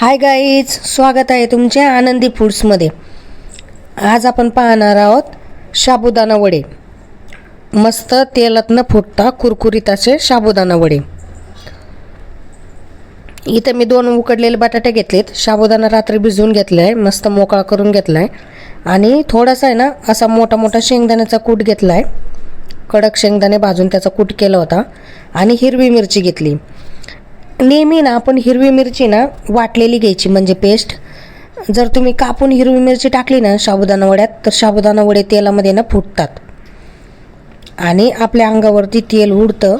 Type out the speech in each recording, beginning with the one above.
Hi guys स्वागत आहे तुमच्या आनंदी फूड्समध्ये. आज आपण पाहणार आहोत साबुदाणा वडे. मस्त तेलात न फुटता कुरकुरीत असे साबुदाणा वडे. इथं मी दोन उकडलेले बटाटे घेतलेत. साबुदाणा रात्री भिजवून घेतला आहे मस्त मोकळा करून घेतला आहे आणि थोडासा आहे ना असा मोठा मोठा शेंगदाण्याचा कूट घेतला आहे कडक शेंगदाणे भाजून त्याचा कूट केला होता. आणि हिरवी मिरची घेतली. नेहमी ना आपण हिरवी मिरची ना वाटलेली घ्यायची म्हणजे पेस्ट जर तुम्ही कापून हिरवी मिरची टाकली ना साबुदाणा वड्यात तर साबुदाणा वडे तेलामध्ये ना फुटतात. आणि आपल्या अंगावरती तेल उडतं.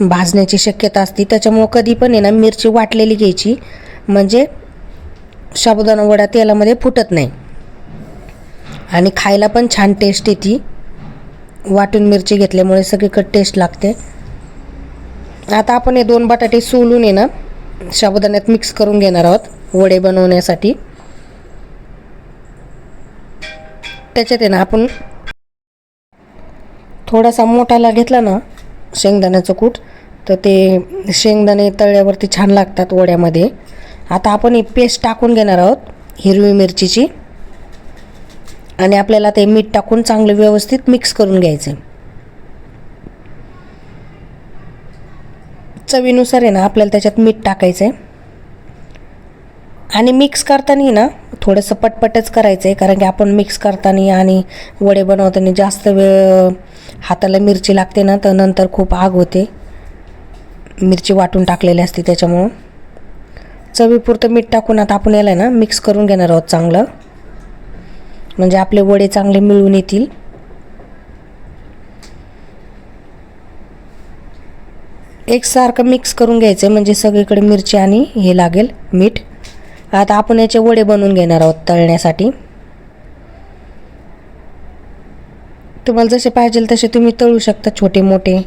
भाजण्याची शक्यता असते. त्याच्यामुळं कधी पण आहे ना मिरची वाटलेली घ्यायची म्हणजे साबुदाणा वडा तेलामध्ये फुटत नाही. आणि खायला पण छान टेस्ट येते. वाटून मिरची घेतल्यामुळे सगळीकडे टेस्ट लागते. आता आपण हे दोन बटाटे सोलून आहे ना साबुदाण्यात मिक्स करून घेणार आहोत वडे बनवण्यासाठी. त्याच्यात आहे ना आपण थोडासा मोठाला घेतला ना शेंगदाण्याचं कूट तर ते शेंगदाणे तळ्यावरती छान लागतात वड्यामध्ये. आता आपण ही पेस्ट टाकून घेणार आहोत हिरवी मिरचीची. आणि आपल्याला ते मीठ टाकून चांगलं व्यवस्थित मिक्स करून घ्यायचं चवीनुसार आहे ना आपल्याला त्याच्यात मीठ टाकायचं आहे आणि मिक्स करताना ना थोडंसं पटपटच करायचं आहे कारण की आपण मिक्स करताना आणि वडे बनवताना जास्त वेळ हाताला मिरची लागते ना तर नंतर खूप आग होते. मिरची वाटून टाकलेली असते त्याच्यामुळं. चवीपुरतं मीठ टाकून आता आपण याला ना मिक्स करून घेणार आहोत चांगलं. म्हणजे आपले वडे चांगले मिळून येतील. एकसारखं मिक्स करून घ्यायचं म्हणजे सगळीकडे मिरची आणि हे लागेल मीठ. आता आपण याचे वडे बनवून घेणार आहोत तळण्यासाठी. तुम्हाला जसे पाहिजे तसे तुम्ही तळू शकता छोटे मोठे.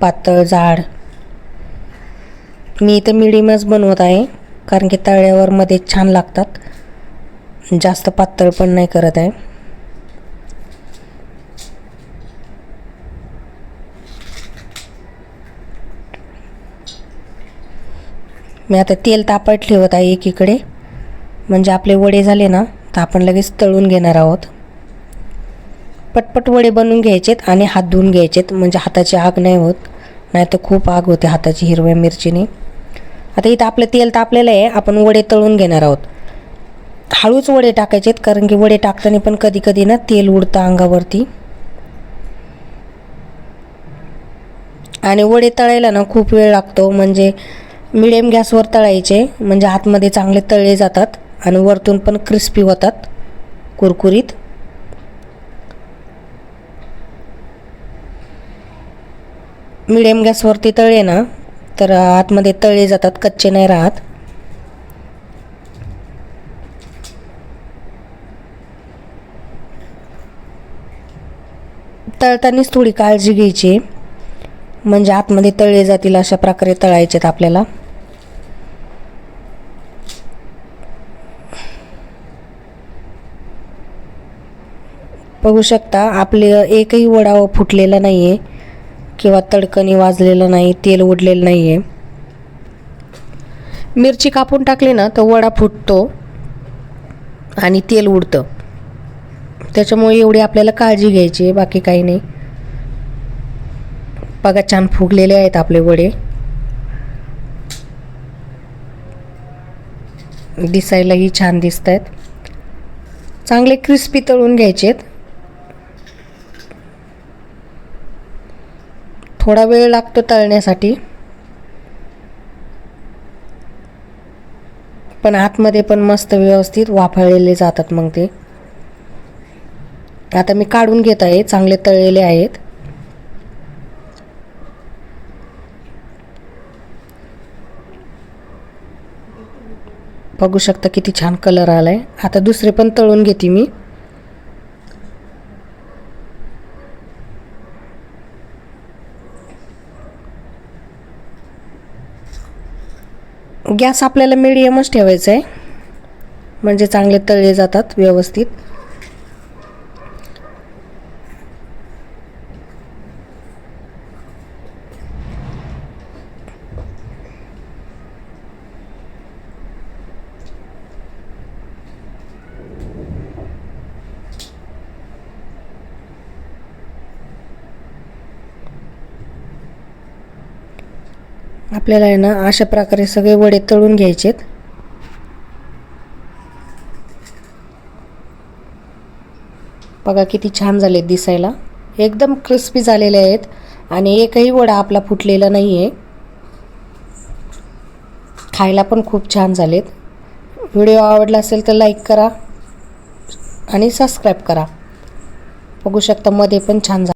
पातळ जाड. मी इथं मिडियमच बनवत आहे कारण की तळ्यावर मध्ये छान लागतात. जास्त पातळ पण नाही करत आहे. मी आता तेल तापत ठेवत आहे एकीकडे. म्हणजे आपले वडे झाले ना तर आपण लगेच तळून घेणार आहोत. पटपट वडे बनवून घ्यायचेत आणि हात धुवून घ्यायचेत. म्हणजे हाताची आग नाही होत. नाही तर खूप आग होते हाताची हिरव्या मिरचीने. आता इथं आपलं तेल तापलेलं आहे. आपण वडे तळून घेणार आहोत. हळूच वडे टाकायचेत कारण की वडे टाकताना पण कधी कधी ना तेल उडतं अंगावरती. आणि वडे तळायला ना खूप वेळ लागतो. म्हणजे मिडियम गॅसवर तळायचे म्हणजे आतमध्ये चांगले तळले जातात आणि वरतून पण क्रिस्पी होतात कुरकुरीत. मिडियम गॅसवरती तळले ना तर आतमध्ये तळले जातात कच्चे नाही राहत. तळतानाच थोडी काळजी घ्यायची म्हणजे आतमध्ये तळले जातील अशा प्रकारे तळायचेत आपल्याला. बघू शकता आपले एकही वडा फुटलेला नाही आहे किंवा तडकणी वाजलेलं नाही तेल उडलेलं नाही आहे मिरची कापून टाकली ना तर वडा फुटतो आणि तेल उडतं. त्याच्यामुळे एवढी आपल्याला काळजी घ्यायची आहे बाकी काही नाही. बघा छान फुगलेले आहेत आपले वडे. दिसायलाही छान दिसत आहेत चांगले क्रिस्पी तळून घ्यायचे आहेत थोडा वेळ लागतो तळण्यासाठी. पण आतमध्ये पण मस्त व्यवस्थित वाफळलेले जातात मग ते. आता मी काढून घेत आहे चांगले तळलेले आहेत. बघू शकता किती छान कलर आलाय. आता दुसरे पण तळून घेते मी. गॅस आपल्याला मिडियमच ठेवायचा आहे म्हणजे चांगले तळले जातात व्यवस्थित. आपल्याला आहे ना अशा प्रकारे सगळे वडे तळून घ्यायचेत. बघा किती छान झाले दिसायला. एकदम क्रिस्पी झालेले आहेत आणि एकही वडा आपला फुटलेला नाही आहे खायला पण खूप छान झालेत. व्हिडिओ आवडला असेल तर लाईक करा आणि सबस्क्राईब करा. बघू शकता मध्ये पण छान झालं.